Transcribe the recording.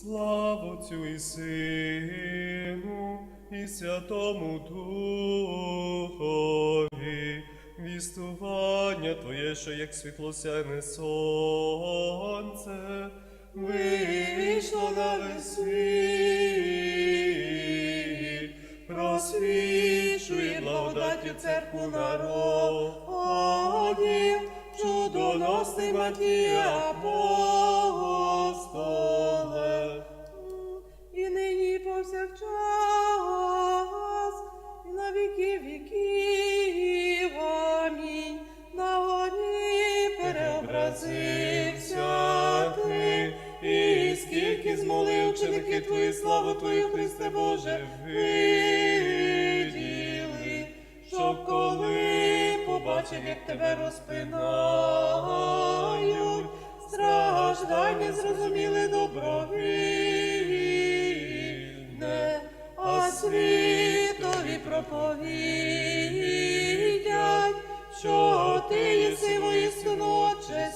Слава Отцю і Сину, і Святому Духові, вістування Твоє, що як світлосяне сонце, вийшло на весь світ, просвічує благодаттю церкву народів, чудоносний Матія апостоле. На віки віків. На горі Преобразився ти, змолив ученики Твої, славу Твою, Христе Боже, щоб коли побачив, як Тебе розпинають, страждання зрозуміли добровільне, світові проповідять, що ти єси воістину Отче